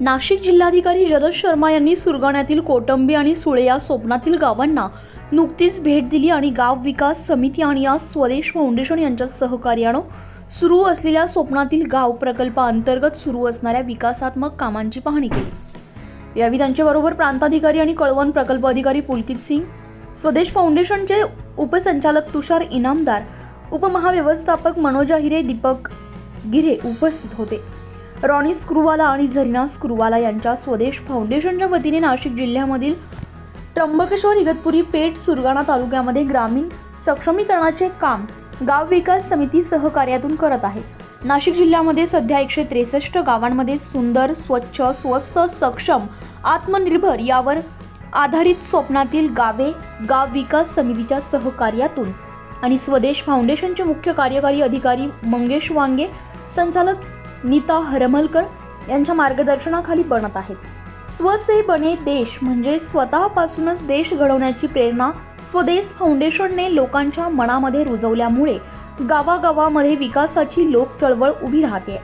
नाशिक जिल्हाधिकारी जलद शर्मा यांनी सुरगाण्यातील कोटंबी आणि सुळे या स्वप्नातील गावांना नुकतीच भेट दिली आणि गाव विकास समिती आणि या स्वदेश फाउंडेशन यांच्या सहकार्यानं सुरू असलेल्या स्वप्नातील गाव प्रकल्पाअंतर्गत सुरू असणाऱ्या विकासात्मक कामांची पाहणी केली. यावेळी त्यांच्याबरोबर प्रांताधिकारी आणि कळवण प्रकल्प अधिकारी पुलकित सिंग स्वदेश फाउंडेशनचे उपसंचालक तुषार इनामदार उपमहाव्यवस्थापक मनोज अहिरे दीपक गिरे उपस्थित होते. रॉनी स्क्रुवाला आणि झरीना स्क्रुवाला यांच्या स्वदेश फाउंडेशनच्या वतीने नाशिक जिल्ह्यामधील त्र्यंबकेश्वर इगतपुरी पेठ सुरगाणा तालुक्यामध्ये ग्रामीण सक्षमीकरणाचे काम गाव विकास समिती सहकार्यातून करत आहे. नाशिक जिल्ह्यामध्ये सध्या एकशे त्रेसष्ट गावांमध्ये सुंदर स्वच्छ स्वस्त सक्षम आत्मनिर्भर यावर आधारित स्वप्नातील गावे गाव विकास समितीच्या सहकार्यातून आणि स्वदेश फाउंडेशनचे मुख्य कार्यकारी अधिकारी मंगेश वांगे संचालक नीता हरमलकर यांच्या मार्गदर्शनाखाली बनत आहेत. स्वसे बने देश म्हणजे स्वतःपासूनच देश घडवण्याची प्रेरणा स्वदेश फाउंडेशनने लोकांच्या मनामध्ये रुजवल्यामुळे गावागावामध्ये विकासाची लोक चळवळ उभी राहते.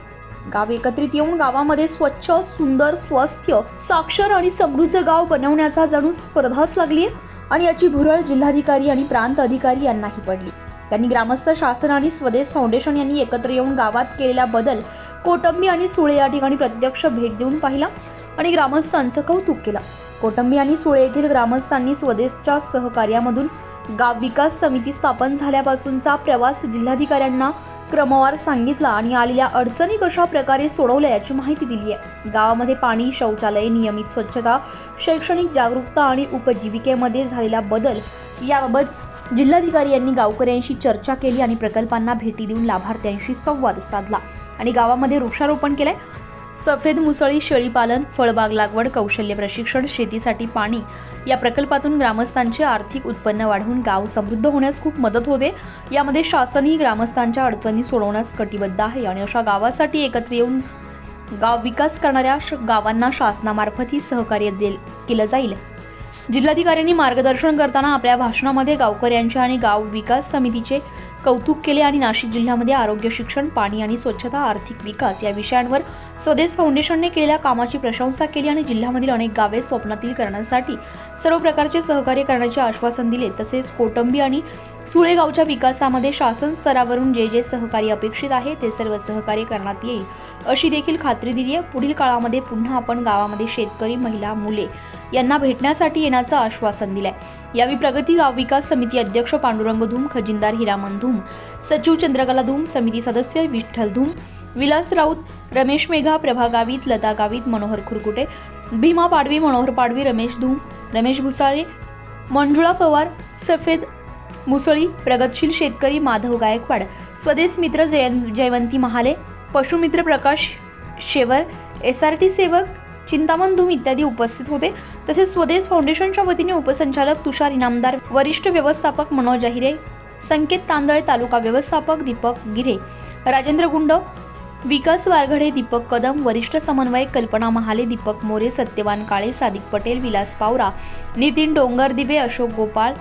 गाव एकत्रित येऊन गावामध्ये स्वच्छ सुंदर स्वस्थ साक्षर आणि समृद्ध गाव बनवण्याचा जणू स्पर्धाच लागली आणि याची भुरळ जिल्हाधिकारी आणि प्रांत अधिकारी यांनाही पडली. त्यांनी ग्रामस्थ शासन आणि स्वदेश फाउंडेशन यांनी एकत्र येऊन गावात केलेला बदल कोटंबी आणि सुळे या ठिकाणी प्रत्यक्ष भेट देऊन पाहिला आणि ग्रामस्थांचं कौतुक केलं. कोटंबी आणि सुळे येथील ग्रामस्थांनी स्वदेशच्या सहकार्यामधून गाव विकास समिती स्थापन झाल्यापासूनचा प्रवास जिल्हाधिकाऱ्यांना क्रमवार सांगितला आणि आलेल्या अडचणी कशा प्रकारे सोडवल्या याची माहिती दिली आहे. गावामध्ये पाणी शौचालय नियमित स्वच्छता शैक्षणिक जागरूकता आणि उपजीविकेमध्ये झालेला बदल याबाबत जिल्हाधिकारी यांनी गावकऱ्यांशी चर्चा केली आणि प्रकल्पांना भेटी देऊन लाभार्थ्यांशी संवाद साधला. आणि गावामध्ये वृक्षारोपण केलंय. सफेद मुसळी शेळीपालन फळबाग लागवड कौशल्य प्रशिक्षण शेतीसाठी पाणी या प्रकल्पातून ग्रामस्थांचे आर्थिक उत्पन्न वाढवून गाव समृद्ध होण्यास खूप मदत होते. यामध्ये शासनही ग्रामस्थांच्या अडचणी सोडवण्यास कटिबद्ध आहे आणि अशा गावासाठी एकत्र येऊन गाव विकास करणाऱ्या श- गावांना शासनामार्फतही सहकार्य देल केलं जाईल. जिल्हाधिकाऱ्यांनी मार्गदर्शन करताना आपल्या भाषणामध्ये गावकऱ्यांचे आणि गाव विकास समितीचे कौतुक केले आणि नाशिक जिल्ह्यामध्ये आरोग्य शिक्षण पाणी आणि स्वच्छता आर्थिक विकास या विषयांवर स्वदेश फाउंडेशनने केलेल्या कामाची प्रशंसा केली आणि जिल्ह्यामधील अनेक गावे स्वप्नातील करण्यासाठी सर्व प्रकारचे सहकार्य करण्याचे आश्वासन दिले. तसेच कोटंबी आणि सुळेगावच्या विकासामध्ये शासन स्तरावरून जे जे सहकार्य अपेक्षित आहे ते सर्व सहकार्य करण्यात येईल अशी देखील खात्री दिली आहे पुढील काळामध्ये पुन्हा आपण गावामध्ये शेतकरी महिला मुले यांना भेटण्यासाठी येण्याचं आश्वासन दिलंय. यावेळी प्रगती गाव विकास समिती अध्यक्ष पांडुरंग धूम खजिनदार हिरामन धूम सचिव चंद्रकला धूम समिती सदस्य विठ्ठल धूम विलास राऊत रमेश मेघा प्रभा गावित लता गावित मनोहर खुरकुटे भीमा पाडवी मनोहर पाडवी रमेश धूम रमेश भुसाळे मंजुळा पवार सफेद मुसळी प्रगतशील शेतकरी माधव गायकवाड स्वदेश मित्र जयं Jayvanti Mahale पशुमित्र Prakash Shevar S R T सेवक चिंतामण धूम इत्यादी उपस्थित होते. तसेच स्वदेश फाउंडेशनच्या वतीने उपसंचालक तुषार इनामदार वरिष्ठ व्यवस्थापक मनोज अहिरे संकेत तांदळे तालुका व्यवस्थापक दीपक गिरे राजेंद्र गुंड विकास वारघडे दीपक कदम वरिष्ठ समन्वयक कल्पना महाले दीपक मोरे सत्यवान काळे सादिक पटेल विलास पावरा नितीन डोंगरदिवे अशोक गोपाळ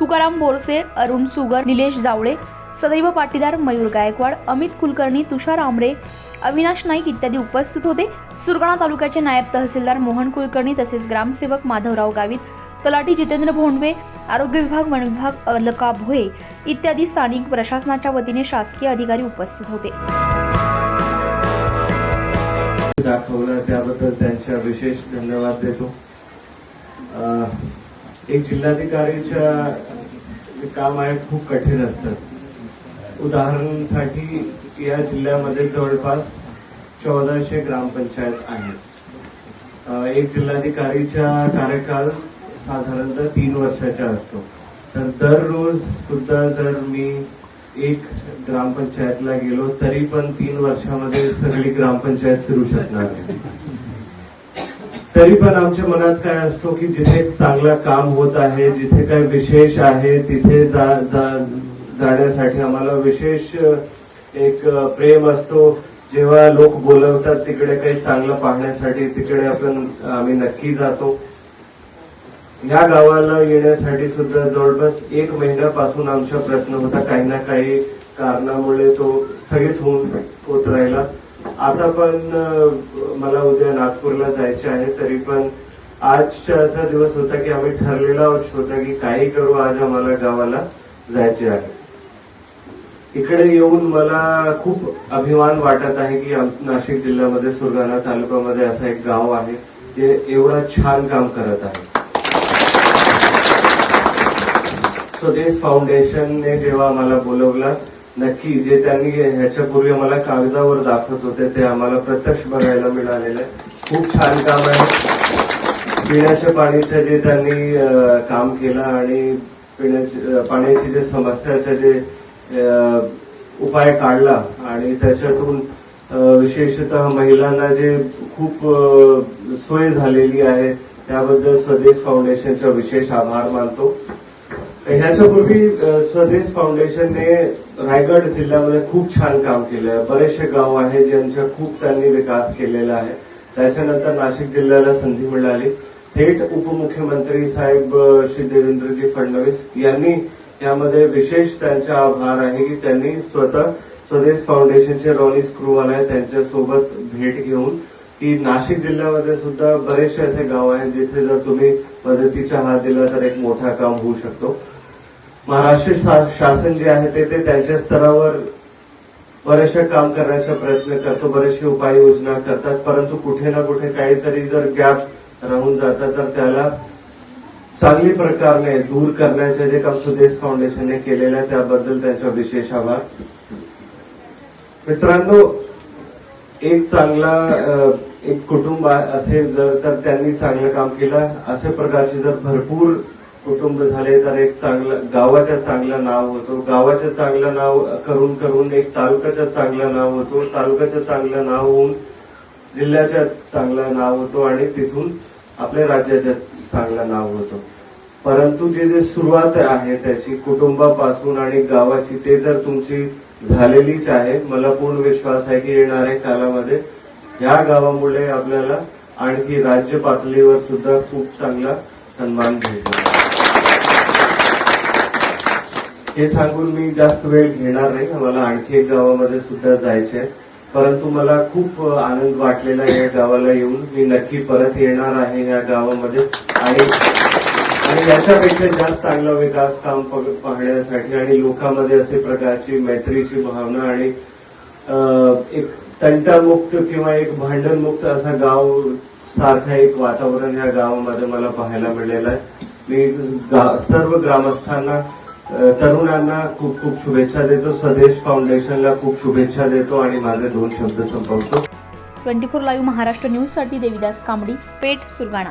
तुकाराम बोरसे अरुण सुगर निलेश जावळे सदैव पाटीदार मयूर गायकवाड अमित कुलकर्णी तुषार आमरे अविनाश नाईक इत्यादी उपस्थित होते. सुरगाणा तालुक्याचे नायब तहसीलदार मोहन कुलकर्णी तसेच ग्रामसेवक माधवराव गावित तलाठी जितेंद्र भोंडवे आरोग्य विभाग वन विभाग अलका भोये इत्यादी स्थानिक प्रशासनाच्या वतीने शासकीय अधिकारी उपस्थित होते. दाखवलं त्याबद्दल त्यांच्या विशेष धन्यवाद देतो. एक जिल्हाधिकारीच्या काम आहे खूप कठीण असतात उदाहरणासाठी या जिल्ह्यामध्ये जवळपास चौदाशे ग्रामपंचायत आहेत. एक जिल्हाधिकारीचा कार्यकाल साधारणतः तीन वर्षाचा असतो. तर दररोज सुद्धा जर मी एक ग्रामपंचायतला गेलो तरी पण तीन वर्षामध्ये सगळी ग्रामपंचायत फिरू शकणार तरी पण आमच्या मनात काय असतो की जिथे चांगलं काम होत आहे जिथे काय विशेष आहे तिथे जा- जा- जाण्यासाठी आम्हाला विशेष एक प्रेम असतो. जेव्हा लोक बोलवतात तिकडे काही चांगलं पाहण्यासाठी तिकडे आपण आम्ही नक्की जातो. या गावाला येण्यासाठी सुद्धा जवळपास एक महिन्यापासून आमचा प्रयत्न होता. काही ना काही कारणामुळे तो स्थगित होऊन होत राहिला. आता पण मला उद्या नागपूरला जायचे आहे तरी पण आजचा असा दिवस होता की आम्ही ठरलेला होता की काही करू आज आम्हाला गावाला जायचे आहे. इकडे येऊन मला खूप अभिमान वाटत आहे की नाशिक जिल्ह्यामध्ये सुरगाणा तालुक्यामध्ये असं एक गाव आहे जे एवढं छान काम करत आहे. स्वदेश फाउंडेशनने जेव्हा आम्हाला बोलवलं नक्की जे त्यांनी ह्याच्यापूर्वी मला कागदावर दाखवत होते ते आम्हाला प्रत्यक्ष बघायला मिळालेलं आहे. खूप छान काम आहे. पिण्याच्या पाणीचं जे त्यांनी काम केलं आणि पिण्याची पाण्याची जे समस्याचं जे उपाय काढला आणि त्याच्यातून विशेषतः महिलांना जे खूप सोय झालेली आहे त्याबद्दल स्वदेश फाउंडेशनचा विशेष आभार मानतो. ह्याच्यापूर्वी स्वदेश फाउंडेशनने रायगड जिल्ह्यामध्ये खूप छान काम केलं. आहे बरेचसे गाव आहे ज्यांचा खूप त्यांनी विकास केलेला आहे. त्याच्यानंतर नाशिक जिल्ह्याला संधी मिळाली. थेट उपमुख्यमंत्री साहेब श्री देवेंद्रजी फडणवीस यांनी यामध्ये विशेष त्यांचा आभार आहे की त्यांनी स्वतः स्वदेश फाउंडेशनचे रॉनी स्क्रूवाला आहे त्यांच्यासोबत भेट घेऊन की नाशिक जिल्ह्यामध्ये सुद्धा बरेचसे असे गाव आहेत जिथे जर तुम्ही मदतीचा हात दिला तर एक मोठा काम होऊ शकतो. महाराष्ट्र शासन जे आहे ते त्यांच्या स्तरावर बरेचसे काम करण्याचा प्रयत्न करतो बरेचसे उपाययोजना करतात परंतु कुठे ना कुठे काहीतरी जर गॅप राहून जातात तर त्याला चांगली प्रकारे दूर करण्याचे जे काम सुदेश फाउंडेशनने केलेलं आहे त्याबद्दल त्यांचा विशेष आभार. मित्रांनो एक चांगला एक कुटुंब असेल जर तर त्यांनी चांगलं काम केलं. अशा प्रकारचे जर भरपूर कुटुंब झाले तर एक चांगलं गावाचं चांगलं नाव होतो. गावाचं चांगलं नाव करून करून एक तालुक्याचं चांगलं नाव होतो. तालुक्याचं चांगलं नाव होऊन जिल्ह्याचं चांगलं नाव होतो आणि तिथून आपल्या राज्याचं चांगला नाव होतो. परंतु जे जे सुरुवात आहे त्याची कुटुंबापासून आणि गावाची ते जर तुमची झालेलीच आहे मला पूर्ण विश्वास आहे की येणाऱ्या कालामध्ये या गावामुळे आपल्याला आणखी राज्य पातळीवर सुद्धा खूप चांगला सन्मान भेटतो हे सांगून मी जास्त वेळ घेणार नाही. मला आणखी एक गावामध्ये सुद्धा जायचंय. परंतु मला खूप आनंद वाटलेला या गावाला येऊन. मी नक्की परत येणार आहे या गावामध्ये. आणि आणि याच्यापेक्षा जास्त चांगला विकास काम पाहण्यासाठी आणि लोकांमध्ये असे प्रकारची मैत्रीची भावना आणि एक तंटामुक्त किंवा एक भांडणमुक्त असा गाव सारखा एक वातावरण या गावामध्ये मला पाहायला मिळलेलं आहे. मी सर्व ग्रामस्थांना तरुणांना खूप खूप शुभेच्छा देतो. स्वदेश फाउंडेशनला खूप शुभेच्छा देतो आणि माझे दोन शब्द संपवतो. ट्वेंटी फोर लाईव्ह महाराष्ट्र न्यूजसाठी देविदास कांबडी पेठ सुरगाणा.